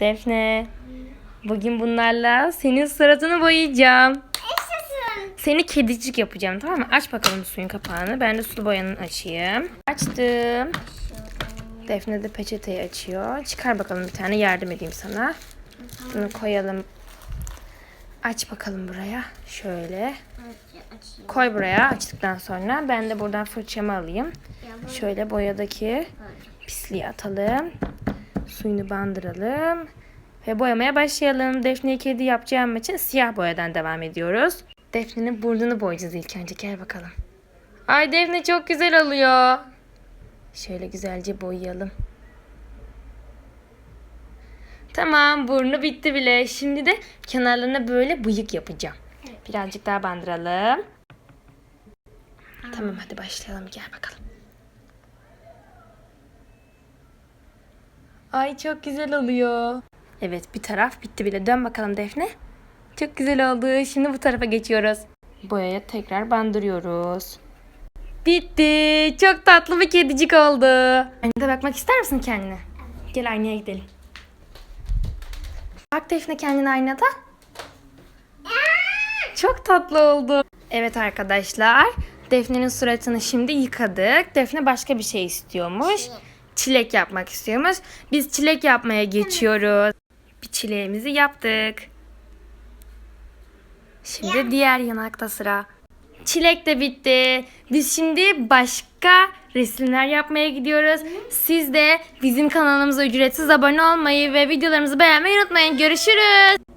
Defne. Bugün bunlarla senin suratını boyayacağım. Yaşasın. Seni kedicik yapacağım tamam mı? Aç bakalım suyun kapağını. Ben de sulu boyanın açayım. Açtım. Defne de peçeteyi açıyor. Çıkar bakalım bir tane yardım edeyim sana. Bunu koyalım. Aç bakalım buraya. Şöyle. Koy buraya açtıktan sonra. Ben de buradan fırçamı alayım. Şöyle boyadaki pisliği atalım. Suyunu bandıralım. Ve boyamaya başlayalım. Defne'yi kedi yapacağım için siyah boyadan devam ediyoruz. Defne'nin burnunu boyayacağız ilk önce. Gel bakalım. Ay Defne çok güzel oluyor. Şöyle güzelce boyayalım. Tamam burnu bitti bile. Şimdi de kenarlarına böyle bıyık yapacağım. Birazcık daha bandıralım. Tamam hadi başlayalım gel bakalım. Ay çok güzel oluyor. Evet bir taraf bitti bile. Dön bakalım Defne. Çok güzel oldu. Şimdi bu tarafa geçiyoruz. Boyaya tekrar bandırıyoruz. Bitti. Çok tatlı bir kedicik oldu. Aynada bakmak ister misin kendine? Gel aynaya gidelim. Bak Defne kendine aynada. Çok tatlı oldu. Evet arkadaşlar. Defne'nin suratını şimdi yıkadık. Defne başka bir şey istiyormuş. Çilek yapmak istiyormuş. Biz çilek yapmaya geçiyoruz. Bir çileğimizi yaptık. Şimdi diğer yanakta sıra. Çilek de bitti. Biz şimdi başka resimler yapmaya gidiyoruz. Siz de bizim kanalımıza ücretsiz abone olmayı ve videolarımızı beğenmeyi unutmayın. Görüşürüz.